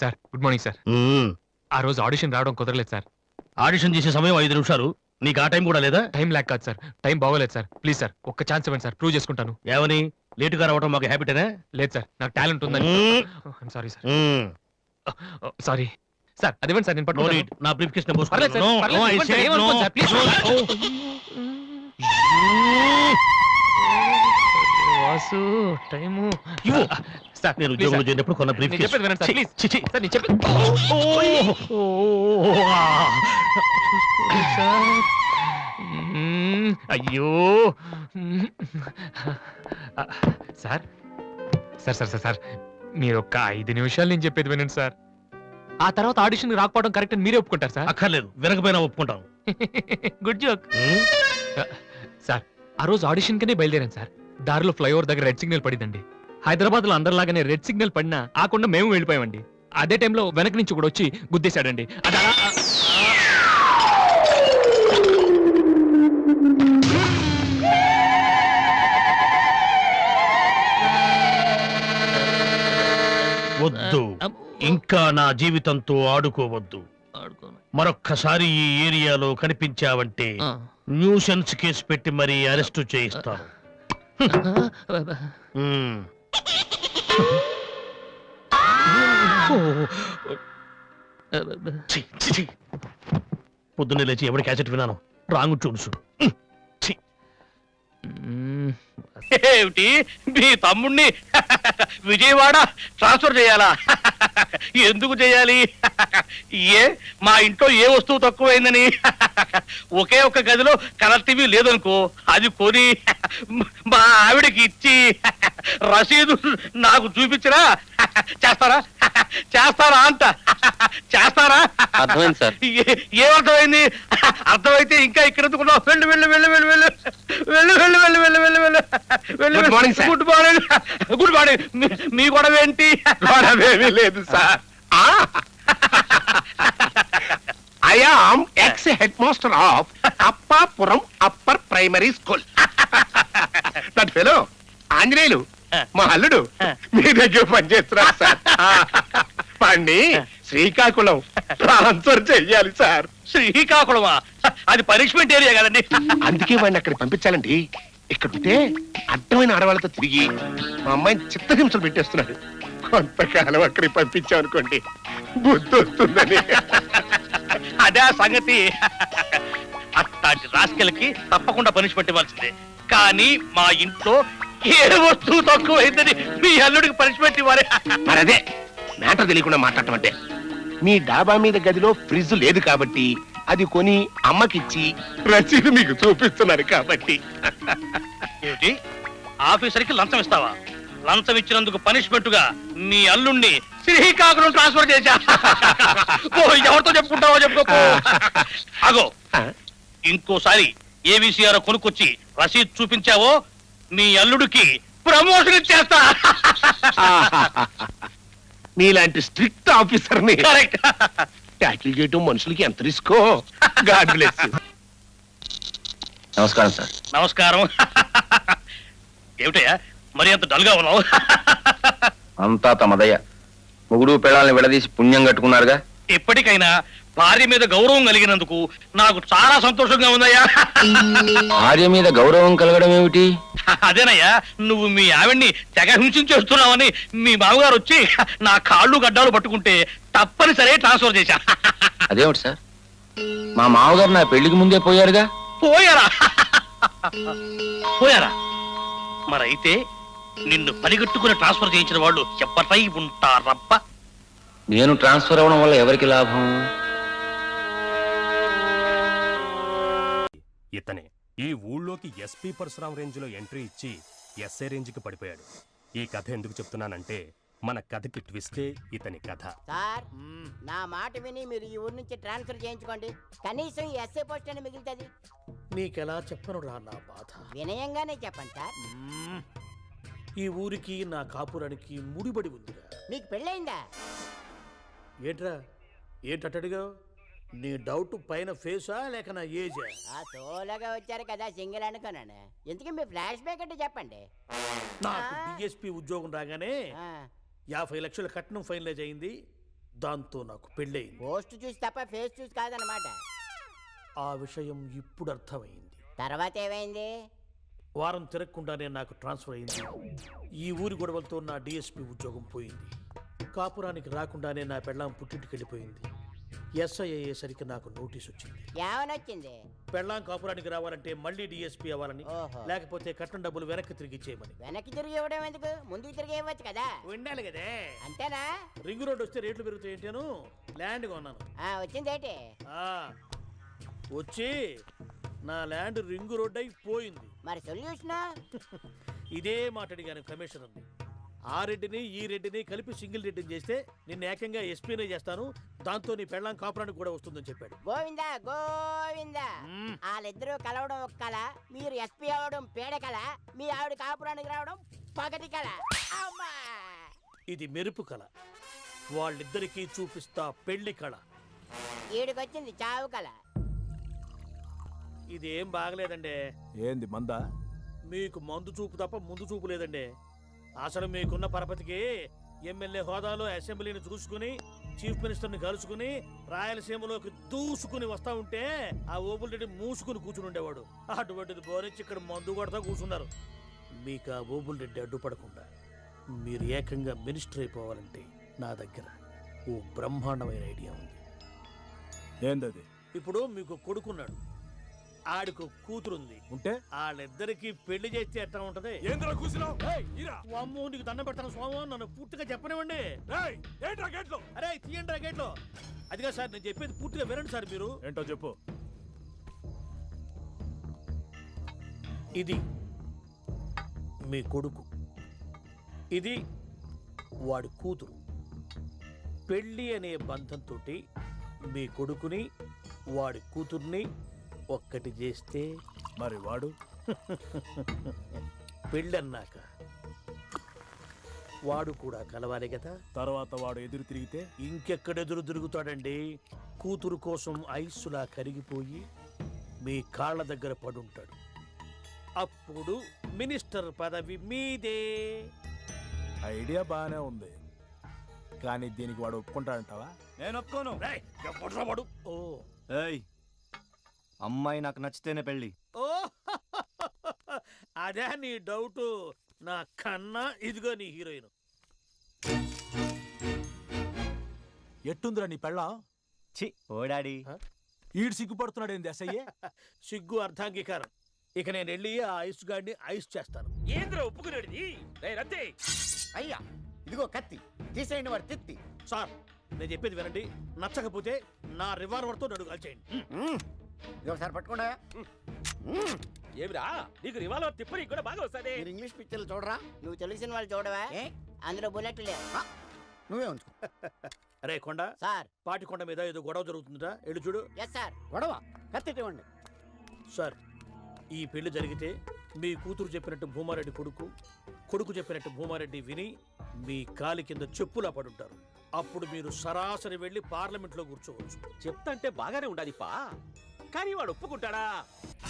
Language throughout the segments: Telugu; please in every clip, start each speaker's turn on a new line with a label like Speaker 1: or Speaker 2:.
Speaker 1: Sir good morning sir. ఆ రోజు ఆడిషన్ రావడం కుదరలేదు సార్.
Speaker 2: ఆడిషన్ చేసే సమయం ఐదు నిమిషాలు. నీకు ఆ టైం కూడా లేదా?
Speaker 1: టైం ల్యాక్ కాదు సార్. టైం బాగోలేదు సార్. ప్లీజ్ సార్ ఒక్క ఛాన్స్ ఇవ్వండి సార్. ప్రూవ్ చేసుకుంటాను.
Speaker 2: ఏమని? లేటుగా రావటం మాకు హ్యాబిటేనా
Speaker 1: లేదు సార్. నాకు టాలెంట్ ఉందని. Sorry sir. సారీ సార్ అదివ్వండి సార్ నేను.
Speaker 2: నా బ్రీఫ్ కేస్
Speaker 1: పర్లేదు సార్, పర్లేదు, ఇవ్వండి సార్, ఏమనుకోండి సార్, please. వాసు టైము.
Speaker 2: ఇవ్వు.
Speaker 1: సార్
Speaker 2: నేను ఉద్యోగంలో
Speaker 1: sir.
Speaker 2: చేరినప్పుడు కొన్న బ్రీఫ్
Speaker 1: నేను చెప్పేది వినండి సార్, నేను చెప్పేది సార్ మ్మ్, అయ్యో మ్మ్. Sir sir sir sir sir మీరు ఒక్క ఐదు నిమిషాలు నేను చెప్పేది వినండి సార్ ఆ తర్వాత ఆడిషన్ రాకపోవడం కరెక్ట్ అని మీరే ఒప్పుకుంటారు సార్
Speaker 2: అక్కర్లేదు వినకపోయినా ఒప్పుకుంటాను
Speaker 1: గుడ్ జోక్. సార్ ఆ రోజు ఆడిషన్ కనే బయలుదేరాను సార్ దారిలో ఫ్లైఓవర్ దగ్గర రెడ్ సిగ్నల్ పడిందండి హైదరాబాద్లో అందరిలాగానే రెడ్ సిగ్నల్ పడినా ఆకుండా మేము వెళ్ళిపోయామండి. అదే టైంలో వెనక నుంచి కూడా వచ్చి గుద్దేశాడండి. అది అలా-
Speaker 2: వద్దు. ఇంకా నా జీవితంతో ఆడుకోవద్దు. మరొక్కసారి ఈ ఏరియాలో కనిపించావంటే న్యూసెన్స్ కేసు పెట్టి మరీ అరెస్టు చేయిస్తాను. ఛీ, ఛీ, ఛీ. పొద్దున్నే లేచి ఎవరి క్యాసెట్ విన్నాను? రాంగ్ ట్యూన్స్
Speaker 3: ఏమిటి? మీ తమ్ముణ్ణి విజయవాడ ట్రాన్స్ఫర్ చేయాలా? ఎందుకు చేయాలి? ఏ మా ఇంట్లో ఏ వస్తువు తక్కువైందని? ఒకే ఒక్క గదిలో కలర్ టీవీ లేదనుకో అది కొని మా ఆవిడకి ఇచ్చి రసీదు నాకు చూపించరా చేస్తారా? చేస్తారా అంట. చేస్తారా?
Speaker 4: అర్థమైంది సార్.
Speaker 3: ఏ- ఏమర్థమైంది అర్థమైతే ఇంకా ఇక్కడ ఎందుకున్నావు వెళ్ళు వెళ్ళు వెళ్ళు వెళ్ళు వెళ్ళు. వెళ్ళు వెళ్ళు వెళ్ళు వెళ్ళు వెళ్ళు వెళ్ళు. వెళ్ళు
Speaker 5: morning, sir.
Speaker 3: Good morning good morning మీ- మీ గొడవ ఏంటి?
Speaker 5: గొడవేమీ లేదు sir. I am ex head master of Appapuram upper primary school that fellow Anjaneyulu మా అల్లుడు మీ దగ్గర పనిచేస్తున్నారు సార్. పండి శ్రీకాకుళం ట్రాన్స్ఫర్ చెయ్యాలి సార్.
Speaker 3: శ్రీకాకుళమా? అది పనిష్మెంట్ ఏరియా కదండి.
Speaker 5: అందుకే వాడిని అక్కడ పంపించాలండి. ఇక్కడ ఉంటే అడ్డమైన ఆడవాళ్ళతో తిరిగి మా అమ్మాయిని చిత్తహింసలు పెట్టేస్తున్నాడు. కొంతకాలం అక్కడికి పంపించామనుకోండి బుద్ధి వస్తుందని.
Speaker 3: అదే సంగతి. అట్లాంటి రాసుకెళ్ళకి తప్పకుండా పనిష్మెంట్ ఇవ్వాల్సిందే. కానీ మా ఇంట్లో ఏ వస్తువు తక్కువైందని మీ అల్లుడికి పనిష్మెంట్ ఇవ్వాలి.
Speaker 5: మరి అదే మ్యాటర్ తెలియకుండా మాట్లాడటం అంటే మీ డాబా మీద గదిలో ఫ్రిడ్జ్ లేదు కాబట్టి అది కొని అమ్మకిచ్చి రసీదు మీకు చూపిస్తున్నారు కాబట్టి.
Speaker 3: ఏమిటి? ఆఫీసర్కి లంచం ఇస్తావా? లంచం ఇచ్చినందుకు పనిష్మెంట్గా మీ అల్లుణ్ణి శ్రీకాకుళం ట్రాన్స్ఫర్ చేశా. ఓ, ఎవరితో చెప్పుకుంటావో చెప్పుకో అగో ఇంకోసారి ఏవిసిఆర్ కొనుక్కొచ్చి రసీద్ చూపించావో మీ అల్లుడికి ప్రమోషన్ ఇచ్చేస్తా.
Speaker 5: మీలాంటి స్ట్రిక్ట్ ఆఫీసర్
Speaker 3: కరెక్ట్
Speaker 5: ట్యాకిల్ చేయటం మనుషులకి ఎంత రిస్కో? గాడ్ బ్లెస్
Speaker 4: నమస్కారం సార్.
Speaker 3: నమస్కారం. ఏమిటయ్యా మరి అంత డల్గా ఉన్నావు?
Speaker 4: అంతా తమదయ్య. మొగుడు పెళ్ళాలని విడదీసి పుణ్యం కట్టుకున్నారుగా?
Speaker 3: ఇప్పటికైనా భార్య మీద గౌరవం కలిగినందుకు నాకు చాలా సంతోషంగా ఉందయ్యా.
Speaker 4: భార్య మీద గౌరవం కలగడం ఏమిటి?
Speaker 3: అదేనయ్యా నువ్వు మీ ఆవిడ్ని తెగ హింసించేస్తున్నావని మీ మామగారు వచ్చి నా కాళ్ళు గడ్డాలు పట్టుకుంటే తప్పనిసరి ట్రాన్స్ఫర్ చేశా.
Speaker 4: అదేమిటి సార్? మా మామగారు నా పెళ్ళికి ముందే పోయారుగా?
Speaker 3: పోయారా? పోయారా? మరైతే నిన్ను పనిగట్టుకుని ట్రాన్స్ఫర్ చేయించిన వాళ్ళు ఎప్పటై ఉంటారప్ప
Speaker 4: నేను ట్రాన్స్ఫర్ అవ్వడం వల్ల ఎవరికి లాభం?
Speaker 6: ఇతనే. ఈ ఊళ్ళోకి ఎస్పీ పరశురాం రేంజ్లో ఎంట్రీ ఇచ్చి ఎస్ఏ రేంజ్కి పడిపోయాడు. ఈ కథ ఎందుకు చెప్తున్నానంటే మన కథకి ట్విస్టే ఇతని కథ.
Speaker 7: సార్ నా మాట విని మీరు ఈ ఊరు నుంచి ట్రాన్స్ఫర్ చేయించుకోండి. కనీసం ఎస్ఏ పోస్ట్ అని మిగులుతుంది.
Speaker 8: నీకెలా చెప్పను రా నా బాధ.
Speaker 7: వినయంగానే చెప్పండి సార్.
Speaker 8: ఈ ఊరికి నా కాపురానికి ముడిబడి ఉందిరా.
Speaker 7: మీకు పెళ్ళయిందా?
Speaker 8: ఏంట్రా? ఏంటట్టడిగా నీ డౌట్ పైన ఫేసా లేక నా ఏజా?
Speaker 7: ఆ సోలోగా వచ్చారు కదా సింగిల్ అనుకున్నాను ఎందుకు మీ ఫ్లాష్ బ్యాక్ అంటే చెప్పండి.
Speaker 8: నాకు డిఎస్పి ఉద్యోగం రాగానే యాభై లక్షల కట్నం ఫైనలైజ్ అయింది. దాంతో నాకు పెళ్ళయింది.
Speaker 7: పోస్ట్ చూసి తప్ప ఫేస్ చూసి కాదనమాట
Speaker 8: ఆ విషయం ఇప్పుడు అర్థమైంది.
Speaker 7: తర్వాత ఏమైంది?
Speaker 8: వారం తిరగకుండానే నాకు ట్రాన్స్ఫర్ అయింది. ఈ ఊరి గొడవలతో నా డిఎస్పి ఉద్యోగం పోయింది. కాపురానికి రాకుండానే నా పెళ్ళాం పుట్టింటికి వెళ్ళిపోయింది ఎస్ఐ అయ్యేసరికి నాకు నోటీస్ వచ్చింది
Speaker 7: ఏమనొచ్చింది?
Speaker 8: పెళ్ళాం కాపురానికి రావాలంటే మళ్ళీ డిఎస్పీ అవ్వాలని
Speaker 7: ఓహో.
Speaker 8: లేకపోతే కట్టిన డబ్బులు వెనక్కి తిరిగి ఇచ్చేయమని.
Speaker 7: వెనక్కి తిరిగి ఇవ్వడం ఎందుకు? ముందుకు తిరిగి ఇవ్వచ్చు కదా.
Speaker 8: ఉండాలి కదే.
Speaker 7: అంతేనా?
Speaker 8: రింగ్ రోడ్ వస్తే రేట్లు పెరుగుతాయి ఏంటాను ల్యాండ్ కొన్నాను.
Speaker 7: ఆ వచ్చిందేటి
Speaker 8: ఆ, వచ్చి నా ల్యాండ్ రింగ్ రోడ్ అయి పోయింది.
Speaker 7: మరి సొల్యూషన్?
Speaker 8: ఇదే మాట అడిగాను కమిషన్ ఉంది ఆ రెడ్డిని ఈ రెడ్డిని కలిపి సింగిల్ రెడ్డిని చేస్తే నిన్ను ఏకంగా ఎస్పీనే చేస్తాను. దాంతో నీ పెళ్ళాం కాపురానికి కూడా వస్తుందని చెప్పాడు.
Speaker 7: గోవిందా గోవిందా. వాళ్ళిద్దరూ కలవడం ఒక కళ మీరు ఎస్పీ అవడం పేడ కళ మీ ఆవిడ కాపురానికి రావడం పగటి కళ
Speaker 8: ఇది మెరుపు కళ వాళ్ళిద్దరికీ చూపిస్తా పెళ్ళి కళ.
Speaker 7: ఈడికొచ్చింది చావు కళ
Speaker 8: ఇది ఏం బాగలేదండి.
Speaker 9: ఏంది మందా?
Speaker 8: మీకు మందు చూపు తప్ప ముందు చూపు లేదండి. అసలు మీకున్న పరపతికి ఎమ్మెల్యే హోదాలో అసెంబ్లీని చూసుకుని చీఫ్ మినిస్టర్ని కలుసుకుని రాయలసీమలోకి దూసుకుని వస్తా ఉంటే ఆ ఓపుల్ రెడ్డి మూసుకుని కూర్చుని ఉండేవాడు. అటువంటిది బోరించి ఇక్కడ మందు కొడతా కూర్చున్నారు. మీకు ఆ ఓబుల్ రెడ్డి అడ్డుపడకుండా మీరు ఏకంగా మినిస్టర్ అయిపోవాలంటే నా దగ్గర ఓ బ్రహ్మాండమైన ఐడియా ఉంది.
Speaker 9: ఏందది?
Speaker 8: ఇప్పుడు మీకు కొడుకున్నాడు. ఆడికి కూతురుంది.
Speaker 9: ఉంటే?
Speaker 8: వాళ్ళిద్దరికి పెళ్ళి చేస్తే ఎట్లా ఉంటది?
Speaker 9: ఏంద్రా కూసినావు?
Speaker 8: నీకు దండం పెడతాను స్వాము నన్ను పూర్తిగా చెప్పనివ్వండి.
Speaker 9: ఏంట్రా గేట్లో?
Speaker 8: అరే తీయండి గేట్లో. అదిగా సార్ నేను చెప్పేది పూర్తిగా వినండి సార్ మీరు.
Speaker 9: ఏంటో చెప్పు.
Speaker 8: ఇది మీ కొడుకు. ఇది వాడి కూతురు. పెళ్ళి అనే బంధంతో మీ కొడుకుని వాడి కూతుర్ని ఒక్కటి చేస్తే
Speaker 9: మరి వాడు?
Speaker 8: పెళ్ళన్నాక. వాడు కూడా కలవాలి కదా?
Speaker 9: తర్వాత వాడు ఎదురు తిరిగితే?
Speaker 8: ఇంకెక్కడెదురు తిరుగుతాడండి? కూతురు కోసం ఐసులా కరిగిపోయి మీ కాళ్ళ దగ్గర పడుంటాడు. అప్పుడు మినిస్టర్ పదవి మీదే.
Speaker 9: ఐడియా బాగానే ఉంది. కానీ దీనికి వాడు ఒప్పుకుంటాడంటావా? నేను ఒప్పుకోను.
Speaker 8: వాడు? ఓ
Speaker 4: ఏయ్ అమ్మాయి నాకు నచ్చితేనే పెళ్ళి.
Speaker 8: ఓ అదే నీ డౌట్. నా కన్నా ఇదిగో నీ హీరోయిన్.
Speaker 9: ఎట్టుందిరా నీ పెళ్ళం?
Speaker 4: చి ఓడాడి.
Speaker 9: ఈడు సిగ్గుపడుతున్నాడు ఏంది ఎస్ఐఏ
Speaker 8: సిగ్గు అర్ధాంగీకారం. ఇక నేను వెళ్ళి ఆ ఐస్ గాడిని ఐస్ చేస్తాను.
Speaker 3: ఏంద్ర ఒప్పుకునేది రద్దే
Speaker 7: అయ్యా ఇదిగో కత్తి. తీసేయండి వాడు తిత్తి.
Speaker 8: సార్ నేను చెప్పేది వినండి. నచ్చకపోతే నా రివాల్వర్తో నడుగు కాల్చేయండి.
Speaker 7: ఇది ఒకసారి పట్టుకోండా.
Speaker 3: ఏమిరా? నీకు రివాల్వర్ తిప్పని కూడా బాగా వస్తుంది.
Speaker 7: మీరు ఇంగ్లీష్ పిక్చర్లు చూడరా? నువ్వు తెలిసిన వాళ్ళు చూడవా? అందులో బుల్లెట్ లేవు. నువ్వే ఉంచుకో.
Speaker 8: అరే కొండ
Speaker 7: సార్.
Speaker 8: పాటి కొండ మీద ఏదో గొడవ జరుగుతుందా ఎడు చూడు.
Speaker 7: ఎస్ సార్ గొడవ? కత్తి ఇవ్వండి
Speaker 8: సార్ ఈ పెళ్ళి జరిగితే మీ కూతురు చెప్పినట్టు భూమారెడ్డి కొడుకు కొడుకు చెప్పినట్టు భూమారెడ్డి విని మీ కాలి కింద చెప్పులా పడుంటారు. అప్పుడు మీరు సరాసరి వెళ్ళి పార్లమెంట్లో కూర్చోవచ్చు.
Speaker 3: చెప్తంటే బాగానే ఉండాది పా కానీ వాడు ఒప్పుకుంటాడా?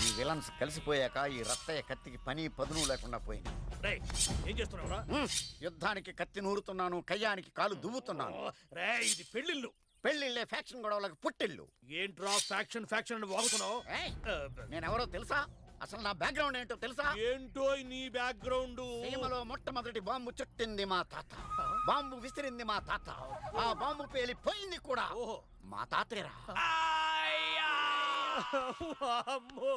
Speaker 10: ఈ విలన్స్ కలిసిపోయాక ఈ రత్తయ్య కత్తికి పని పదును లేకుండా పోయింది.
Speaker 8: రేయ్ ఏం చేస్తున్నావురా?
Speaker 10: యుద్ధానికి కత్తి నూరుతున్నాను కయ్యానికి కాలు దువ్వుతున్నాను.
Speaker 8: రే ఇది పెళ్ళిళ్ళు
Speaker 10: పెళ్ళిళ్ళే ఫ్యాక్షన్ గొడవలకు పుట్టిల్లు
Speaker 8: ఏంట్రా ఫ్యాక్షన్ ఫ్యాక్షన్ అని వాగుతున్నావు?
Speaker 10: ఏయ్,
Speaker 8: ఆ,
Speaker 10: నేనెవరో తెలుసా? అసలు నా బ్యాక్గ్రౌండ్ ఏంటో తెలుసా?
Speaker 8: ఏంటో నీ బ్యాక్గ్రౌండ్?
Speaker 10: సీమలో మొట్టమొదటి బాంబు చుట్టింది మా తాత. బాంబు విసిరింది మా తాత. ఆ బాంబు పేలి పోయింది కూడా
Speaker 8: ఓహో.
Speaker 10: మా తాతేరా.
Speaker 8: అమ్మో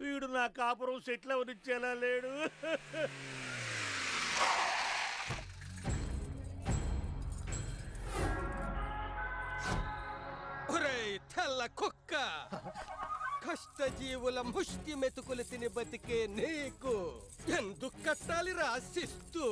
Speaker 8: వీడు నా కాపురం సెటిల్ అవనిచ్చేలా లేడు.
Speaker 11: తెల్ల కుక్క. కష్టజీవుల ముష్టి మెతుకులు తిని బతికే నీకు. ఎందుకు కట్టాలి రాసిస్తూ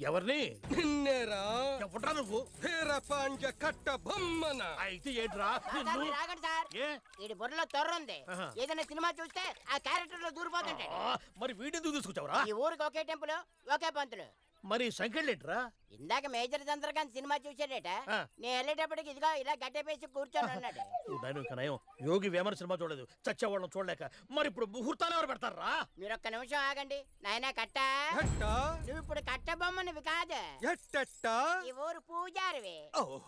Speaker 8: ఎవరిని?
Speaker 11: నిన్నేరా?
Speaker 8: ఎవడ్రా నువ్వు?
Speaker 11: వీరపాండ్య కట్ట బొమ్మన.
Speaker 8: అయితే ఏంట్రా
Speaker 7: సార్, సార్,
Speaker 8: నిన్ను-
Speaker 7: మీరు ఆగండి సార్.
Speaker 8: ఏ?
Speaker 7: వీడి బుర్రలో తొర్ర ఉంది.
Speaker 8: ఆహా.
Speaker 7: ఏదైనా సినిమా చూస్తే ఆ క్యారెక్టర్లో దూరిపోతుంటాడు.
Speaker 8: ఆ, మరి వీడెందుకు తీసుకొచ్చావురా?
Speaker 7: ఈ ఊరికి ఒకే టెంపుల్ ఒకే పంతులు.
Speaker 8: మరి సంకెళ్ళేంట్రా
Speaker 7: ఇందాక మేజర్ చంద్రకాంత్ సినిమా చూసాడట
Speaker 8: ఆ.
Speaker 7: నేను వెళ్ళేటప్పటికి ఇదిగో ఇలా గట్టెపేసి కూర్చొని ఉన్నాడు.
Speaker 8: యోగి వేమన సినిమా చూడలేదు. చచ్చేవాళ్ళని చూడలేక. మరి ఇప్పుడు ముహూర్తాలు ఎవరు పెడతారా?
Speaker 7: మీరు ఒక్క నిమిషం ఆగండి. నాయనా కట్ట.
Speaker 11: ఎట్ట
Speaker 7: నువ్వు ఇప్పుడు కట్ట బొమ్మనివి కాదు
Speaker 11: ఎట్టెట్ట
Speaker 7: ఈ ఊరు పూజారివి.
Speaker 11: ఓ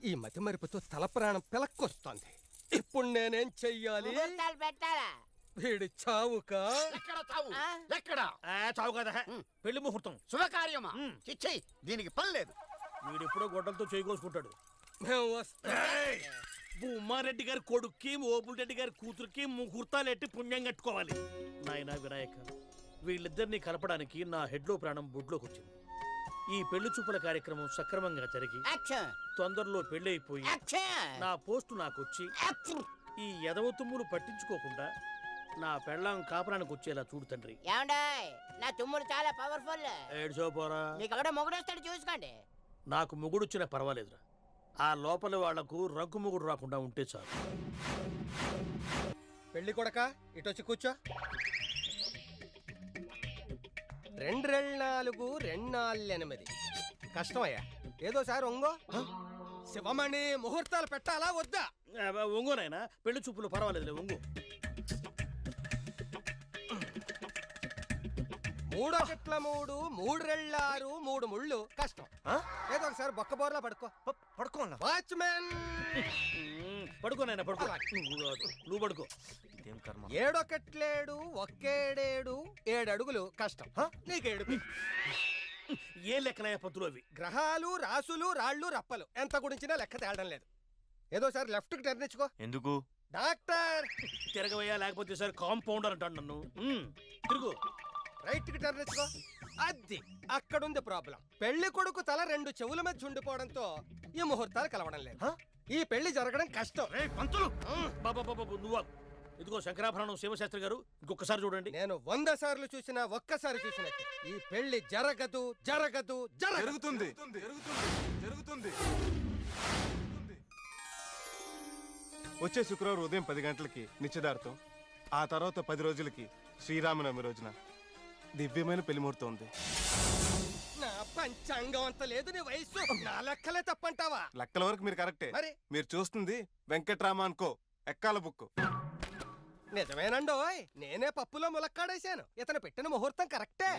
Speaker 11: ఈ మతి మరుపుతో తల ప్రాణం పిలక్కొస్తోంది. ఇప్పుడు నేనేం చెయ్యాలి?
Speaker 7: ముహూర్తాలు పెట్టాలా?
Speaker 11: వీడి చావుకా?
Speaker 10: ఎక్కడ చావు? ఎక్కడ?
Speaker 8: ఆ, చావు కదా. పెళ్ళి ముహూర్తం.
Speaker 10: శుభకార్యమా. చిచ్చి దీనికి పని లేదు.
Speaker 8: వీడు ఎప్పుడో గొడ్డలతో చేయి కోసుకుంటాడు.
Speaker 11: మేము వస్తా.
Speaker 8: ఉమ్మారెడ్డి గారి కొడుక్కి ఓపుల్ రెడ్డి గారి కూతురికి ముహూర్తాలు ఎట్టి పుణ్యం కట్టుకోవాలి. నాయన వినాయక వీళ్ళిద్దరిని కలపడానికి నా హెడ్లో ప్రాణం బొడ్లోకి వచ్చింది. ఈ పెళ్ళి చూపుల కార్యక్రమం సక్రమంగా జరిగి తొందరలో పెళ్ళైపోయి నా పోస్టు నాకొచ్చి ఈ ఎదవ తుమ్ములు పట్టించుకోకుండా నా పెళ్ళాం కాపురానికి వచ్చేలా చూడు తండ్రి.
Speaker 7: ఏమండాయ్ నా తుమ్ముడు చాలా పవర్ఫుల్.
Speaker 8: ఏడ్చో పోరా.
Speaker 7: మీకు ఎవడో మొగుడొస్తాడు చూసుకోండి.
Speaker 8: నాకు మొగుడు వచ్చినా పర్వాలేదురా. ఆ లోపల వాళ్ళకు రంకు మొగుడు రాకుండా ఉంటే చాలు.
Speaker 11: పెళ్ళి కొడక ఇటొచ్చి కూర్చో. రెండు రెండు నాలుగు రెండు నాలుగు ఎనిమిది. కష్టమయ్యా. ఏదోసారి ఒంగో? శివమణి ముహూర్తాలు పెట్టాలా వద్దా?
Speaker 8: ఆ, ఒంగు నాయనా. పెళ్ళి చూపులు పర్వాలేదులే ఒంగు.
Speaker 11: మూడో చెట్ల మూడు మూడు రెళ్ళారు మూడు ముళ్ళు. కష్టం. ఏదో ఒకసారి బొక్క బోర్లా పడుకో. పడుకోండి వాచ్మెన్!
Speaker 8: పడుకో నాయనా పడుకో. నువ్వు కాదు, నువ్వు పడుకో.
Speaker 11: ఏడొకట్లేడు ఒక్కేడేడు ఏడు అడుగులు కష్టం. నీకేడు
Speaker 8: ఏ లెక్కలయ్యా పంతులు అవి?
Speaker 11: గ్రహాలు రాసులు రాళ్ళు రప్పలు. ఎంత గురించినా లెక్క తేయడం లేదు. ఏదోసారి లెఫ్ట్కి టర్న్ ఇచ్చుకో
Speaker 4: ఎందుకు?
Speaker 11: డాక్టర్!
Speaker 8: తిరగవయ్యా లేకపోతే సార్ కాంపౌండర్ అంటాడు నన్ను. తిరుగు.
Speaker 11: రైట్కి టర్న్ ఇచ్చుకో అది అక్కడుంది ప్రాబ్లం పెళ్ళి కొడుకు తల రెండు చెవుల మధ్య ఉండిపోవడంతో ఈ ముహూర్తాలు కలవడం లేదు. ఈ పెళ్ళి జరగడం కష్టం.
Speaker 8: రే పంతులు! బాబా బాబా నువ్వు. ఇదిగో శంకరాభరణం శివశాస్త్రి గారు ఇంకొకసారి చూడండి.
Speaker 11: నేను వంద సార్లు చూసినా ఒక్కసారి చూసినట్టే ఈ పెళ్ళి జరగదు జరగదు జరగదు.
Speaker 9: జరుగుతుంది జరుగుతుంది. వచ్చే శుక్రవారం ఉదయం పది గంటలకి నిశ్చితార్థం ఆ తర్వాత పది రోజులకి శ్రీరామనవమి రోజున. దివ్యమైన పెళ్ళి ముహూర్తం ఉంది.
Speaker 11: నా పంచాంగం అంత లేదు నీ వయసు నా లెక్కలే తప్పంటావా?
Speaker 9: లెక్కల వరకు మీరు కరెక్టే.
Speaker 11: మరి?
Speaker 9: మీరు చూస్తుంది వెంకట్రామ అనుకో ఎక్కాల బుక్
Speaker 11: నిజమేనండోయ్ నేనే పప్పులో ములక్కాడేశాను. ఇతను పెట్టిన ముహూర్తం కరెక్టే.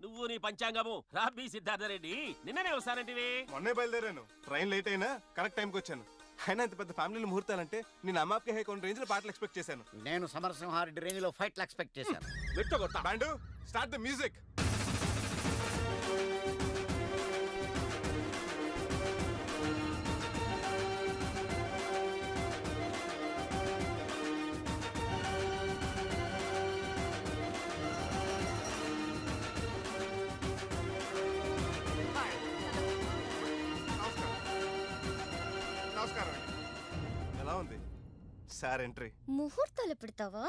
Speaker 3: నువ్వు నీ పంచాంగము. రాబీ సిద్ధార్థ రెడ్డి. నిన్ననే వస్తానంటివి.
Speaker 9: మొన్నే బయలుదేరాను. ట్రైన్ లేట్ అయినా కరెక్ట్ టైంకి వచ్చాను. అయినా ఇంత పెద్ద ఫ్యామిలీ ముహూర్తాలంటే నేను అమ్మాప్కి హై కొన్ని రేంజ్లో పాటలు ఎక్స్పెక్ట్ చేశాను.
Speaker 10: నేను సమరసింహారెడ్డి రేంజ్లో ఫైట్లు ఎక్స్పెక్ట్ చేశాను.
Speaker 9: బ్యాండు స్టార్ట్ ద మ్యూజిక్ నమస్కారం. ఎలా ఉంది? సార్ ఎంట్రీ
Speaker 12: ముహూర్తాలు పెడతావా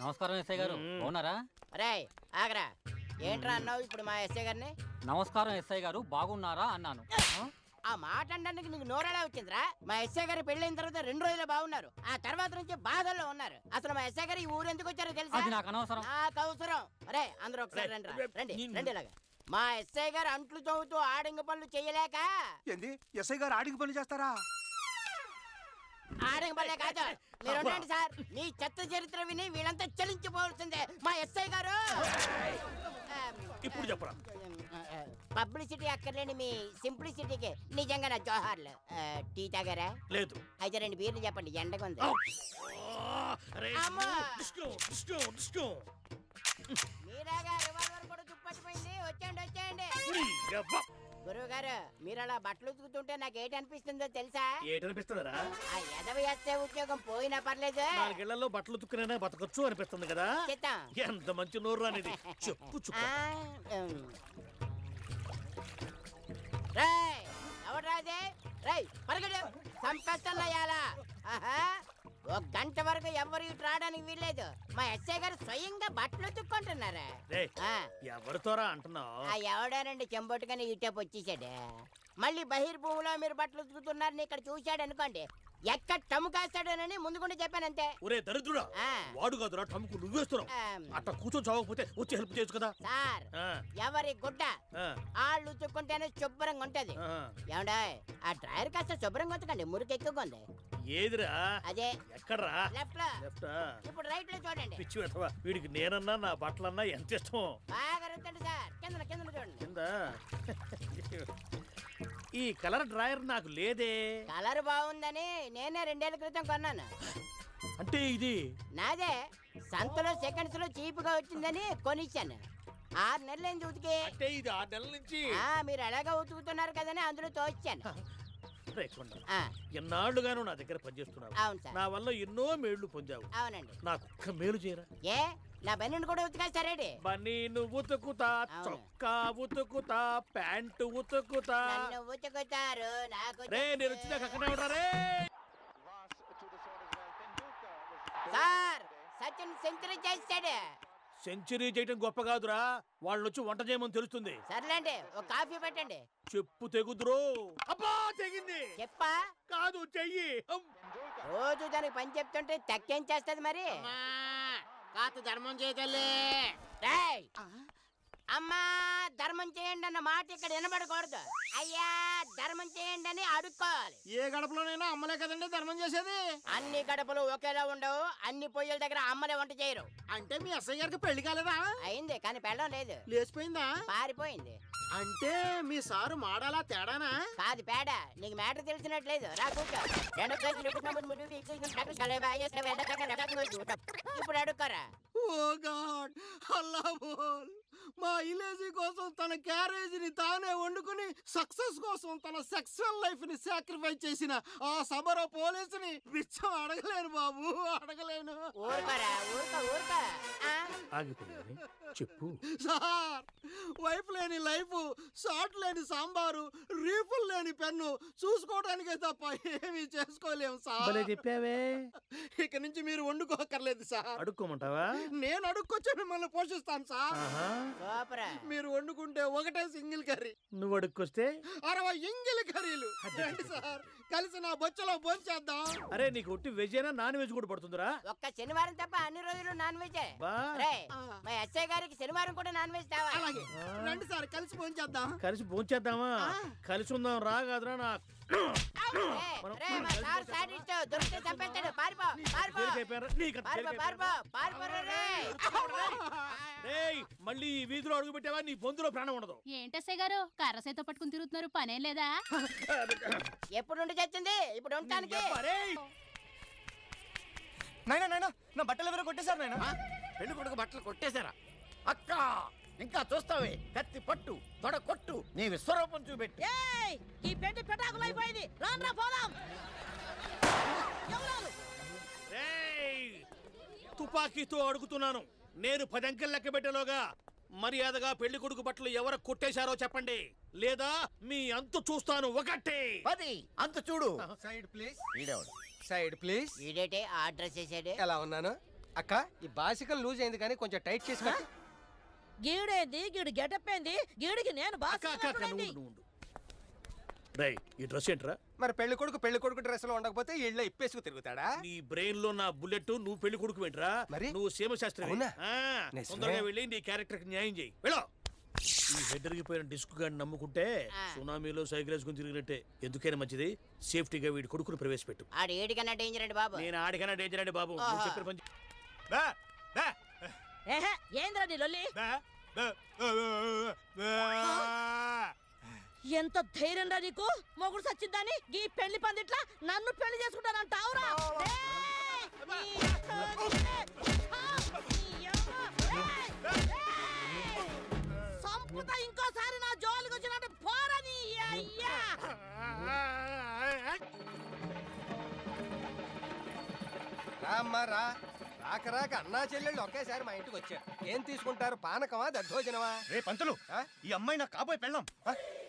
Speaker 13: నమస్కారం ఎస్ఐ గారు. బాగున్నారా?
Speaker 7: రే ఆగరా. ఏంట్రా అన్నావు ఇప్పుడు మా ఎస్ఐ గారిని?
Speaker 13: నమస్కారం ఎస్ఐ గారు. బాగున్నారా? అన్నాను.
Speaker 7: ఆ మాట అనడానికి నీకు నోరెలా వచ్చిందిరా? మా ఎస్ఐ గారి పెళ్ళైన తర్వాత రెండు రోజులు బాగున్నారు. ఆ తర్వాత నుంచి బాధల్లో ఉన్నారు. అసలు మా ఎస్ఐ గారు ఈ ఊరు ఎందుకు వచ్చారో తెలుసా?
Speaker 13: అది నాకు అనవసరం.
Speaker 7: నాకు అవసరం. అరే అందరూ ఒకసారి రండి. రండి రండి ఇలాగా. మా ఎస్ఐ గారు అంట్లు తవ్వుతూ ఆడింగ పనులు చేయలేక
Speaker 9: ఏంది? ఎస్ఐ గారు ఆడికి పని చేస్తారా?
Speaker 7: ఆడింగ పనులే కాదు. మీరు ఉండండి సార్. మీ చెత్త చరిత్ర విని వీళ్ళంతా చలించిపోవాల్సిందే. మా ఎస్ఐ గారు.
Speaker 8: ఇప్పుడు చెప్పరా?
Speaker 7: పబ్లిసిటీ అక్కర్లేని మీ సింప్లిసిటీకి నిజంగా నా జోహార్లు. ఆ, టీ తాగారా?
Speaker 8: లేదు.
Speaker 7: అయితే రెండు బీర్లు చెప్పండి ఎండకుంది.
Speaker 8: అరే,
Speaker 7: అమ్మా. మీరాగా రివాల్వర్ కూడా తుప్పట్టిపోయింది వచ్చేయండి వచ్చేయండి. గురువు గారు మీరు అలా బట్టలు ఉతుకుతుంటే నాకు ఏంటి అనిపిస్తుందో తెలుసా?
Speaker 8: ఏటనిపిస్తుందరా
Speaker 7: ఆ ఎదవ ఎస్ఏ ఉద్యోగం పోయినా పర్లేదు.
Speaker 8: నాలుగేళ్ళలో బట్టలు తుక్కునైనా బతకొచ్చు అనిపిస్తుంది కదా?
Speaker 7: చిత్తం
Speaker 8: ఎంత మంచి నోరు అనేది చెప్పు చుక్క
Speaker 7: ఆ, ఉమ్. రేయ్ ఎవడ్రా అది రేయ్ పరిగెడు సంపెస్తన్నయ్యాలా ఆహా. ఒక గంట వరకు ఎవరు ఇటు రావడానికి వీల్లేదు. మా ఎస్ఐ గారు స్వయంగా బట్టలు ఉతుక్కుంటున్నారా.
Speaker 8: రే
Speaker 7: ఆ,
Speaker 8: ఎవరితోరా అంటున్నావు?
Speaker 7: ఆ ఎవడానండి చెంబొట్టుకని ఇటేపు వచ్చేసాడు. మళ్ళీ బహిర్భూమిలో మీరు బట్టలు ఉతుకుతున్నారని ఇక్కడ చూశాడు అనుకోండి ఎక్కడ టము కాస్తాడోనని ముందుకుండా చెప్పాను అంతే
Speaker 8: ఒరే దరిద్రుడా వాడు కాదురా టమ్ముకు నువ్వేస్తున్నావు. అట్లా కూర్చొని చావకపోతే వచ్చి హెల్ప్ చేయొచ్చు కదా.
Speaker 7: సార్ ఎవరి గుడ్డ ఆళ్ళు ఉతుక్కుంటేనే శుభ్రంగా ఉంటది. ఏమండా ఆ డ్రైవర్ కాస్త శుభ్రంగా ఉంచకండి మురికి ఎక్కువగా ఉంది.
Speaker 8: ఏదిరా?
Speaker 7: అదే.
Speaker 8: ఎక్కడ్రా?
Speaker 7: లెఫ్ట్.
Speaker 8: లెఫ్టా?
Speaker 7: ఇప్పుడు రైట్లో చూడండి.
Speaker 8: పిచ్చి వెతవా వీడికి నేనన్నా నా బట్టలన్నా ఎంత ఇష్టం?
Speaker 7: బాగా రుద్దండి సార్. కింద కింద చూడండి.
Speaker 8: కింద? ఈ కలర్ డ్రాయర్ నాకు లేదే.
Speaker 7: కలర్ బాగుందని నేనే రెండేళ్ళ క్రితం కొన్నాను.
Speaker 8: అంటే ఇది?
Speaker 7: నాదే సంతలో సెకండ్స్లో చీప్గా వచ్చిందని కొనిచ్చాను. ఆరు నెలలు ఉతికి.
Speaker 8: అంటే ఇది ఆరు నెలల నుంచి?
Speaker 7: ఆ, మీరు ఎలాగో ఉతుకుతున్నారు కదని అందులో తోచాను ఆ,
Speaker 8: ఎన్నాళ్ళుగాను నా దగ్గర పనిచేస్తున్నావు.
Speaker 7: అవును సార్.
Speaker 8: నా వల్ల ఎన్నో మేళ్ళు పొందావు.
Speaker 7: అవునండి.
Speaker 8: నాకు ఒక్క మేలు చేయరా?
Speaker 7: ఏ? నా బెన్నుని కూడా ఉతికేస్తారేడి
Speaker 8: బనీను ఉతుకుతా
Speaker 7: అవును.
Speaker 8: చొక్కా ఉతుకుతా ప్యాంటు ఉతుకుతా.
Speaker 7: నన్ను ఉతుకుతారు నాకు
Speaker 8: రే నేను వచ్చినాక అక్కడే ఉంటా రే?
Speaker 7: సార్ సచిన్ సెంచరీ చేస్తాడు.
Speaker 8: సెంచరీ చేయటం గొప్ప కాదురా. వాళ్ళు వచ్చి వంట చేయమని తెలుస్తుంది.
Speaker 7: సర్లేండి ఒక కాఫీ పెట్టండి.
Speaker 8: చెప్పు తెగుద్రో అబ్బా తెగింది.
Speaker 7: చెప్పా?
Speaker 8: కాదు చెయ్యి.
Speaker 7: రోజు దానికి పని చెప్తుంటే తక్కేం చేస్తది మరి?
Speaker 14: కాత ధర్మం చేయతలే
Speaker 7: రేయ్! అమ్మా ధర్మం చేయండి అన్న మాట ఇక్కడ వినబడకూడదు అయ్యా ధర్మం చేయండి అని అడుక్కోవాలి
Speaker 14: ఏ గడపలోనైనా అమ్మలే కదండి ధర్మం చేసేది
Speaker 7: అన్ని గడపలు ఒకేలా ఉండవు అన్ని పొయ్యిల దగ్గర అమ్మలే వంట చేయరు
Speaker 14: అంటే మీ అస్సయ్య గారికి పెళ్ళి కాలేదా
Speaker 7: అయింది కానీ పెళ్ళం లేదు
Speaker 14: లేచిపోయిందా
Speaker 7: పారిపోయింది
Speaker 14: అంటే మీ సారు మాడాలా తేడానా
Speaker 7: కాదు పేడ నీకు మ్యాటర్ తెలిసినట్లేదు రా కూర్చో రెండు. ఇప్పుడు అడుక్కోరా
Speaker 14: ఓ గాడ్ అల్లా బోల్ మా ఇలేజీ కోసం తన క్యారేజీని తానే వండుకుని సక్సెస్ కోసం తన సెక్సువల్ లైఫ్ని సాక్రిఫైస్ చేసిన ఆ సబర పోలీసుని బిచ్చం అడగలేను బాబు అడగలేను.
Speaker 7: ఊరుకోరా ఊరుకో ఊరుకో. ఆ?
Speaker 8: ఆగిపోయింది చెప్పు.
Speaker 14: సార్ వైఫ్ లేని లైఫ్ షార్ట్ లేని సాంబారు రీఫుల్ లేని పెన్ను చూసుకోవడానికే తప్ప ఏమీ చేసుకోలేము
Speaker 8: భలే
Speaker 14: సార్
Speaker 8: చెప్పావే.
Speaker 14: ఇక నుంచి మీరు వండుకోకర్లేదు సార్.
Speaker 8: అడుక్కోమంటావా?
Speaker 14: నేను అడుక్కొచ్చి మిమ్మల్ని పోషిస్తాను సార్.
Speaker 8: ఆహా.
Speaker 7: సూపరా
Speaker 14: మీరు వండుకుంటే ఒకటే సింగిల్ కర్రీ.
Speaker 8: నువ్వు అడుక్కొస్తే?
Speaker 14: అరవై ఇంగిల్ కర్రీలు. రండి సార్? కలిసి నా బొచ్చలో భోంచేద్దాం.
Speaker 8: అరే నీకు ఒట్టి వెజ్ అయినా నాన్ వెజ్ కూడా పడుతుందిరా.
Speaker 7: ఒక్క శనివారం తప్ప అన్ని రోజులు నాన్ వెజ్
Speaker 8: బా.
Speaker 7: మా ఎస్ఐ గారికి శనివారం కూడా నాన్ వెజ్ తేవాలి.
Speaker 14: అలాగే. రండి సార్ కలిసి భోంచేద్దాం.
Speaker 8: కలిసి భోంచేద్దామా? కలిసి ఉందాం రా కాదురా నా మళ్ళీ ఈ వీధిలో అడుగు పెట్టావా? నీ బొందులో ప్రాణం ఉండదు.
Speaker 12: ఏంటెస్ఐ గారు? కర్ర చేత పట్టుకుని తిరుగుతున్నారు. పనేం లేదా?
Speaker 7: ఎప్పుడు ఉండి చచ్చింది? ఇప్పుడు ఉండటానికి.
Speaker 11: నాయనా నాయనా నా బట్టలు ఎవరో కొట్టేశారు నాయనా?
Speaker 14: పెళ్ళి కొడుకు బట్టలు కొట్టేశారా? అక్క! ఇంకా చూస్తావే కత్తి పట్టు తొడ కొట్టు నీ విశ్వరూపం చూపెట్టి.
Speaker 7: ఈ పెళ్ళి పెటాకులు అయిపోయింది రాను పోదాం
Speaker 8: రేయ్! తుపాకీతో అడుగుతున్నాను. నేను పది అంకెలు లెక్క పెట్టేలోగా మర్యాదగా పెళ్ళి కొడుకు బట్టలు ఎవరు కొట్టేశారో చెప్పండి. లేదా మీ అంతు చూస్తాను ఒకటే.
Speaker 14: పది అంత చూడు.
Speaker 11: Side please.
Speaker 14: ఈడేవాడు?
Speaker 11: Side please.
Speaker 7: ఈడేటే address చేసాడు
Speaker 11: ఎలా ఉన్నాను? అక్క ఈ బాసికం లూజ్ అయింది కానీ కొంచెం టైట్ చేసి కట్టు.
Speaker 7: గీడేంది? గీడు గెటప్ ఏంది గీడికి నేను
Speaker 8: ఉండు. రేయ్ ఈ డ్రెస్ ఏంట్రా?
Speaker 11: మరి పెళ్ళి కొడుకు పెళ్ళి కొడుకు డ్రెస్లో ఉండకపోతే ఇళ్ళ ఇప్పేసుకు తిరుగుతాడా?
Speaker 8: నీ బ్రెయిన్లో నా బుల్లెట్ నువ్వు పెళ్ళి కొడుకు వెంట్రా
Speaker 11: మరి?
Speaker 8: నువ్వు సీమ శాస్త్రి. తొందరగా వెళ్ళి నీ క్యారెక్టర్కి న్యాయం చేయి. వెళ్ళో. ఈ హెడ్డరిగిపోయిన డిస్క్ గాని నమ్ముకుంటే. సునామీలో సైకిల్ వేసుకుని తిరిగినట్టే. ఎందుకైనా మంచిది? సేఫ్టీగా వీడి కొడుకుని ప్రవేశపెట్టు.
Speaker 7: ఆడు ఏడికన్నా డేంజర్ అండి బాబు.
Speaker 8: నేను ఆడికైనా డేంజర్ అండి బాబు. చెప్పిన పని చే-
Speaker 15: బా, బా,
Speaker 7: ఏహే ఏంద్రా నీ లొల్లి. ఎంత ధైర్యం రా నీకు? మొగుడు సచ్చిందని ఈ పెళ్ళి పందిట్లా నన్ను పెళ్ళి చేసుకుంటానంటావురా! సంపుతా ఇంకోసారి నా జోలికి వచ్చినట్టు పోరని అయ్యా.
Speaker 11: రా అమ్మా రా. రాక రాక అన్నా చెల్లెళ్ళు ఒకేసారి మా ఇంటికి వచ్చారు. ఏం తీసుకుంటారు? పానకమా? దద్దోజనమా?
Speaker 15: రే పంతులు? ఈ అమ్మాయి నాకు కాబోయే పెళ్ళాం.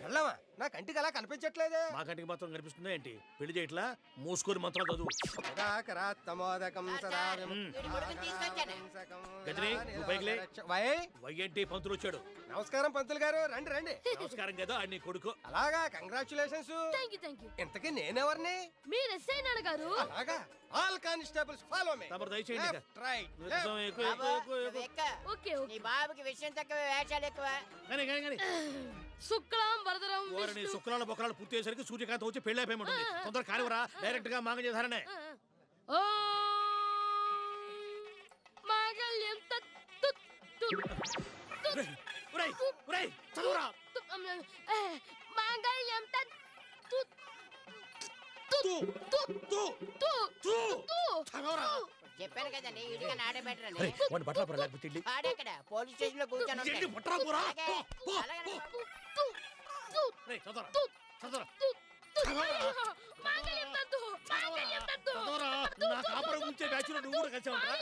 Speaker 11: వెళ్ళమా నా కంటికి అలా కనిపించట్లేదే.
Speaker 8: మా కంటికి మాత్రం కనిపిస్తుందా ఏంటి? పెళ్ళి చేయట్లా? మూసుకొని మంత్రం చదువు.
Speaker 11: నిరాకరాత్తమోదకం సదా
Speaker 8: గజని,
Speaker 11: వై?
Speaker 8: వైఎంటి పంతులు వచ్చాడు.
Speaker 11: నమస్కారం పంతులు గారు. రండి రండి.
Speaker 8: నమస్కారం కదా ఆడి కొడుకు.
Speaker 11: అలాగా congratulations
Speaker 16: thank you thank you
Speaker 11: ఇంతకీ నేనెవరిని?
Speaker 16: మీరు ఎస్ఐ నాన్న గారు.
Speaker 11: అలాగా ఆల్ కానిస్టేబుల్స్ ఫాలో మీ
Speaker 8: తమరు దయచేయండి.
Speaker 11: లెఫ్ట్ రైట్
Speaker 8: నువ్వు ఎక్కువ, ఎక్కువ, ఎక్కువ, ఎక్కువ, ఎక్కువ.
Speaker 16: ఓకే
Speaker 7: నీ బాబుకి విషయం తక్కువ వేషాలు ఎక్కువ.
Speaker 8: కానీ, కానీ, కానీ.
Speaker 16: శుక్లాం వరదరం
Speaker 8: ఓరని శుక్రాల బొక్కరాలు పూర్తి అయ్యేసరికి సూర్యకాంత్ వచ్చి పెళ్ళి అయిపోయి తొందర కానివరా డైరెక్ట్గా మాంగ చేధారనే
Speaker 16: ఓ మాంగళ్యం తత్తు
Speaker 8: ఒరేయ్ ఒరేయ్ చదువురా.
Speaker 16: మాంగళ్యం తత్తు
Speaker 8: తూ తూ తూ తూ చదవరా?
Speaker 7: చెప్పాను కదండి ఇడిగా నాటే బెటర్ అని
Speaker 8: బట్టల
Speaker 7: పోలీస్ స్టేషన్లో కూర్చొని ఉంటాడు. అలాగే, అలాగే.
Speaker 8: రేయ్, చదవరా. చదవరా. నా కాపురం ఉంచే నువ్వు కూడా కలిసి ఉంటా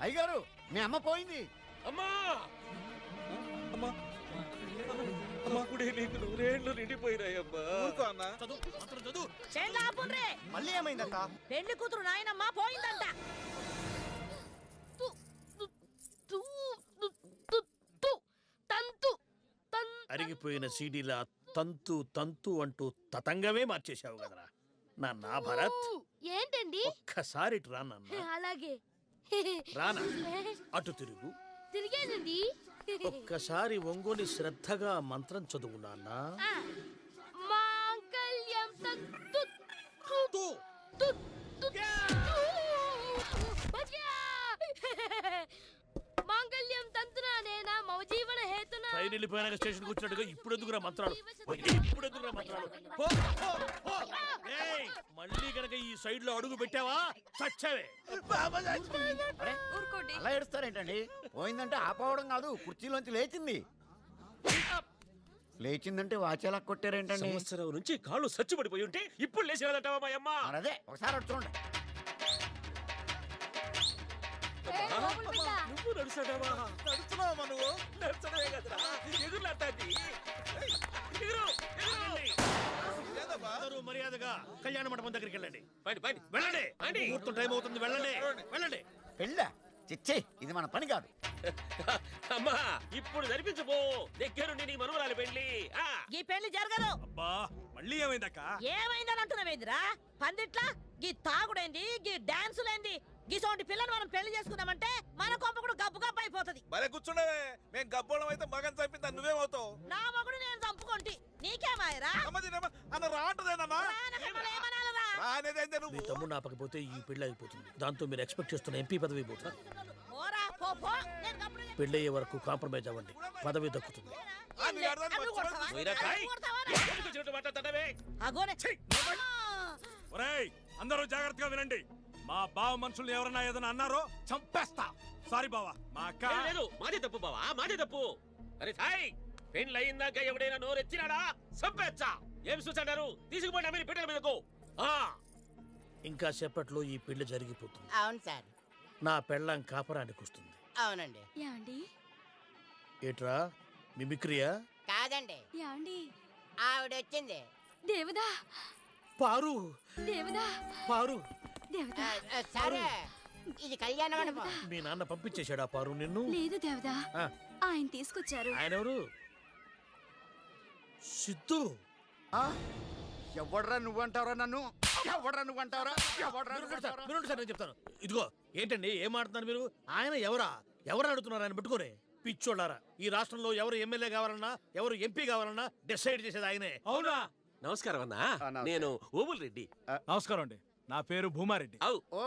Speaker 10: అయ్యగారు మీ అమ్మ పోయింది.
Speaker 8: అమ్మా! అమ్మా. అమ్మా కుడి నీకు నూరేళ్ళు నిండిపోయినాయమ్మా. చదువు మాత్రం చదువు.
Speaker 16: చేందాపుండ్రే
Speaker 10: మళ్ళీ ఏమైందక్క?
Speaker 16: పెళ్ళి కూతురు నాయనమ్మ పోయిందంట.
Speaker 8: అరిగిపోయిన సీడీలా తంతు తంతు అంటూ తతంగమే మార్చేశావు కదరా. నా నా భరత్
Speaker 16: ఏంటండి?
Speaker 8: ఒక్కసారి
Speaker 16: అలాగే.
Speaker 8: రానా అటు తిరుగు.
Speaker 16: తిరిగేనండి.
Speaker 8: ఒక్కసారి ఒంగోని శ్రద్ధగా మంత్రం చదువు నాన్న.
Speaker 16: మాంగళ్యం తు! మాంగళ్యం తంతునా నేనా? మమ జీవన హేతునా?
Speaker 8: ట్రైన్ వెళ్ళిపోయినాక స్టేషన్ కూర్చున్నట్టుగా ఇప్పుడు ఎందుకురా మంత్రాలు? ఇప్పుడు ఎందుకురా మంత్రాలు? పో, పో, పో. ఏయ్, మళ్ళీ గనక ఈ సైడ్లో అడుగు పెట్టావా? చచ్చావే.
Speaker 16: ఊరుకోండి.
Speaker 10: అలా ఏడుస్తారేంటండి? పోయిందంటే ఆపవడం కాదు కుర్చీలోంచి లేచింది. లేచిందంటే వాచేలా కొట్టారేంటండి?
Speaker 6: సంవత్సరం నుంచి కాళ్ళు సచ్చిపడిపోయి ఉంటే ఇప్పుడు లేచేదంటావా మా అమ్మ?
Speaker 10: అదే ఒకసారి అటు చూడండి
Speaker 6: నువ్వు నడుస్తాడావా
Speaker 8: నడుస్తున్నావా నువ్వు?
Speaker 6: నడుచడమే కదరా. ఎగురులాంటి ఎగురు
Speaker 8: అందరూ మర్యాదగా కళ్యాణ మండపం దగ్గరికి వెళ్ళండి.
Speaker 6: బండి
Speaker 8: వెళ్ళండి. ముహూర్తం టైం అవుతుంది వెళ్ళండి. వెళ్ళండి.
Speaker 10: పెళ్ళా చిచ్చే ఇది మన పని కాదు.
Speaker 6: అమ్మా ఇప్పుడు జరిపించబో దగ్గరుండి నీ మనవరాలు పెళ్ళి ఆ.
Speaker 16: ఈ పెళ్ళి జరగదు.
Speaker 6: అబ్బా మళ్ళీ ఏమైందక్క?
Speaker 16: ఏమైందని అంటున్నావేందిరా? పందిట్లా? గీ తాగుడేంది? గీ డాన్సులేంది? గీసోంటి పిల్లని మనం పెళ్ళి చేసుకుందామంటే మన కొంప కూడా గబ్బు గబ్బు అయిపోతుంది.
Speaker 17: భలే కూర్చుండవే మేము గబ్బోళం అయితే మగన్ చంపిద్దాం నువ్వేమవుతావు
Speaker 16: నా మగుడు నేను చంపుకుంటి. నీకేమాయరా?
Speaker 17: అన్న రావట్లేదన్నా
Speaker 16: ఏమనాలరా
Speaker 17: రానేదైతే
Speaker 8: మీ
Speaker 17: నువ్వు?
Speaker 8: తమ్ముడు ఆపకపోతే ఈ పెళ్ళి అయిపోతుంది. దాంతో మీరు ఎక్స్పెక్ట్ చేస్తున్న ఎంపీ పదవి పోతా
Speaker 16: పోరా పో పో. నేను గప్పుడు
Speaker 8: పెళ్ళయ్యే వరకు కాంప్రమైజ్ అవ్వండి. పదవి దక్కుతుంది.
Speaker 16: అగోనే.
Speaker 6: ఒరేయ్ అందరూ జాగ్రత్తగా వినండి. మా బావ మనుషులు ఎవరన్నా ఏదైనా అన్నారో చంపేస్తా. సారీ బావా. మా అక్క.
Speaker 18: లేదు మాదే తప్పు బావా మాదే తప్పు. అరే సాయ్ పెండ్లు అయిందాక ఎవడైనా నోరు ఎత్తినాడా సంపేచ్చా ఏం చూసాడారు తీసుకుపోండి మీరు పెట్టెల మీదకు. ఆ.
Speaker 8: ఇంకా సేపట్లో ఈ పెళ్ళి జరిగిపోతుంది.
Speaker 7: అవును సార్.
Speaker 8: నా పెళ్ళం కాపరానికి వస్తుంది.
Speaker 7: అవునండి.
Speaker 16: యాండి
Speaker 8: ఏట్రా? మిమిక్రియా?
Speaker 7: కాదండి.
Speaker 16: యాండి
Speaker 7: ఆవిడ వచ్చింది
Speaker 16: దేవదా.
Speaker 8: పారు.
Speaker 16: దేవదా.
Speaker 8: పారు.
Speaker 7: ఆ, ఆ, సరే. ఇది కళ్యాణ మండపం.
Speaker 8: మీ నాన్న పంపించేశాడా పారు నిన్ను.
Speaker 16: లేదు దేవదా
Speaker 8: ఆ,
Speaker 16: ఆయన తీసుకొచ్చారు.
Speaker 8: ఆయన ఎవరు? సిద్ధు.
Speaker 10: ఎవడ్రా నువ్వంటావరా నన్ను? ఎవడ్రా నువ్వంటావరా? ఎవడ్రా
Speaker 8: మీరు ఉండండి సార్,
Speaker 10: నువ్వంటావురా?
Speaker 8: మీరు ఉండండి సార్, నేను చెప్తాను. ఇదిగో ఏంటండి ఏం మాట్లాడుతున్నారు మీరు? ఆయన ఎవరా? ఎవరు అడుగుతున్నారు ఆయన పెట్టుకోరే పిచ్చోళ్ళారా. ఈ రాష్ట్రంలో ఎవరు ఎమ్మెల్యే కావాలన్నా ఎవరు ఎంపీ కావాలన్నా డిసైడ్ చేసేది ఆయనే.
Speaker 6: అవునా?
Speaker 18: నమస్కారం అన్నా.
Speaker 10: నమస్కారం.
Speaker 18: నేను ఓబుల్ రెడ్డి.
Speaker 6: నమస్కారం అండి. నా పేరు భూమారెడ్డి.
Speaker 18: అవు
Speaker 10: ఓ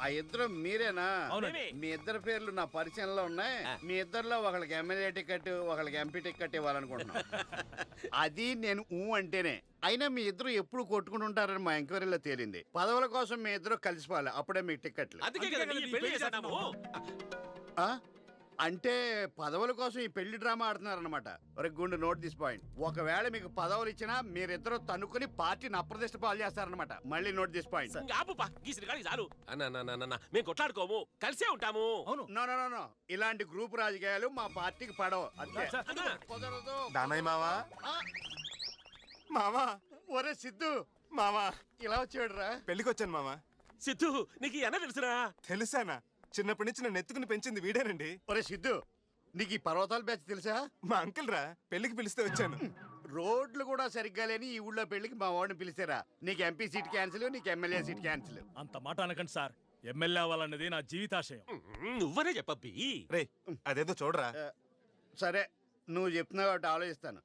Speaker 10: ఆ ఇద్దరు మీరేనా?
Speaker 6: అవునండి.
Speaker 10: మీ ఇద్దరు పేర్లు నా పరిచయంలో ఉన్నాయి. మీ ఇద్దరిలో ఒకళ్ళకి ఎమ్మెల్యే టికెట్ ఒకళ్ళకి ఎంపీ టికెట్ ఇవ్వాలనుకుంటున్నాను అది నేను ఊ అంటేనే. అయినా మీ ఇద్దరు ఎప్పుడు కొట్టుకుని ఉంటారని మా ఎంక్వైరీలో తేలింది. పదవుల కోసం మీ ఇద్దరు కలిసిపోవాలి. అప్పుడే మీకు టికెట్లు.
Speaker 6: అందుకే
Speaker 18: అందుకే కదా
Speaker 6: కదా
Speaker 18: ఈ
Speaker 6: ఈ
Speaker 18: పెళ్ళి
Speaker 6: పెళ్ళి
Speaker 18: చేశాము
Speaker 10: ఆ? అంటే పదవుల కోసం ఈ పెళ్ళి డ్రామా ఆడుతున్నారన్నమాట. ఒరే గుండు నోట్ దిస్ పాయింట్. ఒకవేళ మీకు పదవులు ఇచ్చినా మీరిద్దరూ తన్నుకుని పార్టీని అప్రదిష్ట పాలు చేస్తారన్నమాట. మళ్ళీ నోట్ దిస్ పాయింట్.
Speaker 6: ఆపుపా గీసిన చాలు. అన్న మేము కొట్లాడుకోము. కలిసే ఉంటాము.
Speaker 19: అవును.
Speaker 10: No no no no. ఇలాంటి గ్రూప్ రాజకీయాలు మా పార్టీకి పడవు. అంతే.
Speaker 6: అన్న,
Speaker 10: కుదరదు.
Speaker 9: దానయ్య మావా?
Speaker 10: ఆ,
Speaker 9: మావా
Speaker 10: ఒరే సిద్ధు.
Speaker 9: మావా
Speaker 10: ఇలా వచ్చాడు రా
Speaker 9: పెళ్ళికి వచ్చాను మావా.
Speaker 6: సిద్ధు నీకు అన్న తెలుసురా?
Speaker 9: తెలుసానా? చిన్నప్పటి నుంచి నన్ను ఎత్తుకుని పెంచింది వీడేనండి.
Speaker 10: ఒరే సిద్ధు నీకు ఈ పర్వతాల బ్యాచ్ తెలుసా?
Speaker 9: మా అంకుల్ రా పెళ్ళికి పిలిస్తే వచ్చాను.
Speaker 10: రోడ్లు కూడా సరిగ్గా లేని ఈ ఊళ్ళో పెళ్ళికి మా వాడిని పిలిచారా? నీకు ఎంపీ సీట్ క్యాన్సిల్ నీకు ఎమ్మెల్యే సీట్ క్యాన్సిల్
Speaker 19: అంత మాట అనకండి సార్. ఎమ్మెల్యే అవ్వాలన్నది నా జీవితాశయం.
Speaker 6: నువ్వనే చెప్పబ్బి.
Speaker 9: రే అదేదో చూడరా.
Speaker 10: సరే నువ్వు చెప్తున్నావు కాబట్టి ఆలోచిస్తాను.